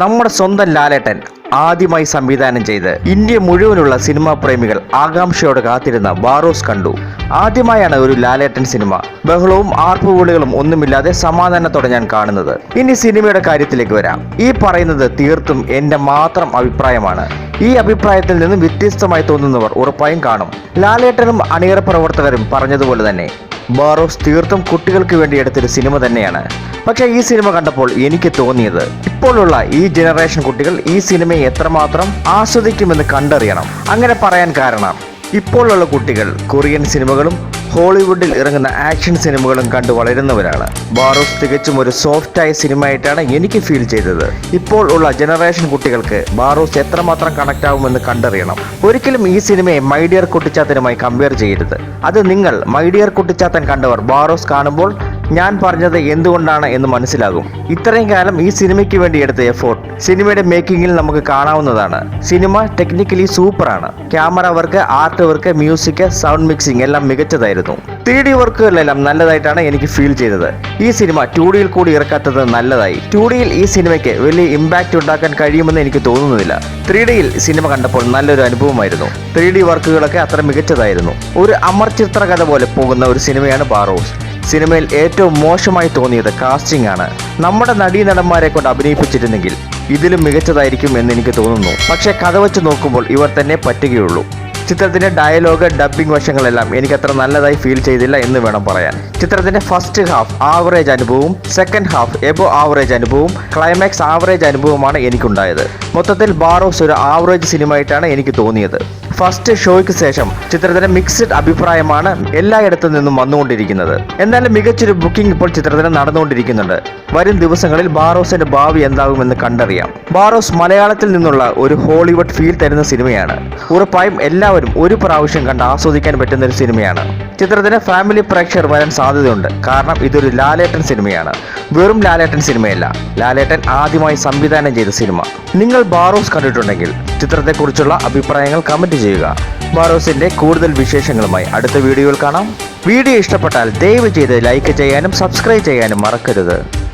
നമ്മുടെ സ്വന്തം ലാലേട്ടൻ ആദ്യമായി സംവിധാനം ചെയ്ത് ഇന്ത്യ മുഴുവനുള്ള സിനിമാ പ്രേമികൾ ആകാംക്ഷയോടെ കാത്തിരുന്ന ബാറോസ് കണ്ടു. ആദ്യമായാണ് ഒരു ലാലേട്ടൻ സിനിമ. ബഹളവും ആർപ്പുവിളികളും ഒന്നുമില്ലാതെ സമാധാനത്തോടെ ഞാൻ കാണുന്നത്. ഇനി സിനിമയുടെ കാര്യത്തിലേക്ക് വരാം. ഈ പറയുന്നത് തീർത്തും എന്റെ മാത്രം അഭിപ്രായമാണ്. ഈ അഭിപ്രായത്തിൽ നിന്നും വ്യത്യസ്തമായി തോന്നുന്നവർ ഉറപ്പായും കാണും. ലാലേട്ടനും അണിയറ പ്രവർത്തകരും പറഞ്ഞതുപോലെ തന്നെ. ബാറോസ് തീർത്തും കുട്ടികൾക്ക് വേണ്ടി എടുത്തൊരു സിനിമ തന്നെയാണ്. പക്ഷേ ഈ സിനിമ കണ്ടപ്പോൾ എനിക്ക് തോന്നിയത് ഇപ്പോഴുള്ള ഈ ജനറേഷൻ കുട്ടികൾ ഈ സിനിമയെ എത്രമാത്രം ആസ്വദിക്കുമെന്ന് കണ്ടറിയണം. അങ്ങനെ പറയാൻ കാരണം ഇപ്പോഴുള്ള കുട്ടികൾ കൊറിയൻ സിനിമകളും ഹോളിവുഡിൽ ഇറങ്ങുന്ന ആക്ഷൻ സിനിമകളും കണ്ടു വളരുന്നവരാണ്. ബാറോസ് തികച്ചും ഒരു സോഫ്റ്റായ സിനിമയായിട്ടാണ് എനിക്ക് ഫീൽ ചെയ്തത്. ഇപ്പോൾ ഉള്ള ജനറേഷൻ കുട്ടികൾക്ക് ബാറോസ് എത്രമാത്രം കണക്ട് ആവുമെന്ന് കണ്ടറിയണം. ഒരിക്കലും ഈ സിനിമയെ മൈഡിയർ കുട്ടിച്ചാത്തനുമായി കമ്പയർ ചെയ്യരുത്. അത് നിങ്ങൾ മൈഡിയർ കുട്ടിച്ചാത്തൻ കണ്ടവർ ബാറോസ് കാണുമ്പോൾ ഞാൻ പറഞ്ഞത് എന്തുകൊണ്ടാണ് എന്ന് മനസ്സിലാകും. ഇത്രയും കാലം ഈ സിനിമയ്ക്ക് വേണ്ടി എടുത്ത എഫോർട്ട് സിനിമയുടെ മേക്കിങ്ങിൽ നമുക്ക് കാണാവുന്നതാണ്. സിനിമ ടെക്നിക്കലി സൂപ്പറാണ് camera work art work music sound mixing എല്ലാം മികച്ചതായിരുന്നു. ത്രീ ഡി വർക്കുകളെല്ലാം നല്ലതായിട്ടാണ് എനിക്ക് ഫീൽ ചെയ്തത്. ഈ സിനിമ ടു ഡിയിൽ കൂടി ഇറക്കാത്തത് നല്ലതായി. ടു ഡിയിൽ ഈ സിനിമയ്ക്ക് വലിയ ഇമ്പാക്റ്റ് ഉണ്ടാക്കാൻ കഴിയുമെന്ന് എനിക്ക് തോന്നുന്നില്ല. ത്രീ ഡിയിൽ സിനിമ കണ്ടപ്പോൾ നല്ലൊരു അനുഭവമായിരുന്നു. ത്രീ ഡി വർക്കുകളൊക്കെ അത്ര മികച്ചതായിരുന്നു. ഒരു അമർ ചിത്രകഥ പോലെ പോകുന്ന ഒരു സിനിമയാണ് ബാറോസ് സിനിമയിൽ ഏറ്റവും മോശമായി തോന്നിയത് കാസ്റ്റിംഗ് ആണ്. നമ്മുടെ നടീനടന്മാരെ കൊണ്ട് അഭിനയിപ്പിച്ചിരുന്നെങ്കിൽ ഇതിലും മികച്ചതായിരിക്കും എന്ന് എനിക്ക് തോന്നുന്നു. പക്ഷെ കഥ വെച്ച് നോക്കുമ്പോൾ ഇവർ തന്നെ പറ്റുകയുള്ളൂ. ചിത്രത്തിന്റെ ഡയലോഗ് ഡബ്ബിംഗ് വശങ്ങളെല്ലാം എനിക്ക് അത്ര നല്ലതായി ഫീൽ ചെയ്തില്ല എന്ന് വേണം പറയാൻ. ചിത്രത്തിന്റെ ഫസ്റ്റ് ഹാഫ് ആവറേജ് അനുഭവവും സെക്കൻഡ് ഹാഫ് എബോ ആവറേജ് അനുഭവവും ക്ലൈമാക്സ് ആവറേജ് അനുഭവമാണ് എനിക്കുണ്ടായത്. മൊത്തത്തിൽ ബാറോസ് ഒരു ആവറേജ് സിനിമയായിട്ടാണ് എനിക്ക് തോന്നിയത്. ഫസ്റ്റ് ഷോയ്ക്ക് ശേഷം ചിത്രത്തിന് മിക്സഡ് അഭിപ്രായമാണ് എല്ലായിടത്തു നിന്നും വന്നുകൊണ്ടിരിക്കുന്നത്. എന്നാൽ മികച്ചൊരു ബുക്കിംഗ് ഇപ്പോൾ ചിത്രത്തിന് നടന്നുകൊണ്ടിരിക്കുന്നുണ്ട്. വരും ദിവസങ്ങളിൽ ബാറോസിന്റെ ഭാവി എന്താകുമെന്ന് കണ്ടറിയാം. ബാറോസ് മലയാളത്തിൽ നിന്നുള്ള ഒരു ഹോളിവുഡ് ഫീൽ തരുന്ന സിനിമയാണ്. ഉറപ്പായും എല്ലാവരും ഒരു പ്രാവശ്യം കണ്ട് ആസ്വദിക്കാൻ പറ്റുന്ന ഒരു സിനിമയാണ്. ചിത്രത്തിന് ഫാമിലി പ്രേക്ഷകർ വരാൻ സാധ്യതയുണ്ട്. കാരണം ഇതൊരു ലാലേട്ടൻ സിനിമയാണ്. വെറും ലാലേട്ടൻ സിനിമയല്ല. ലാലേട്ടൻ ആദ്യമായി സംവിധാനം ചെയ്ത സിനിമ. നിങ്ങൾ ബാറോസ് കണ്ടിട്ടുണ്ടെങ്കിൽ ചിത്രത്തെക്കുറിച്ചുള്ള അഭിപ്രായങ്ങൾ കമന്റ് ചെയ്യുക. ബാറോസിന്റെ കൂടുതൽ വിശേഷങ്ങളുമായി അടുത്ത വീഡിയോയിൽ കാണാം. വീഡിയോ ഇഷ്ടപ്പെട്ടാൽ ദയവ് ചെയ്ത് ലൈക്ക് ചെയ്യാനും സബ്സ്ക്രൈബ് ചെയ്യാനും മറക്കരുത്.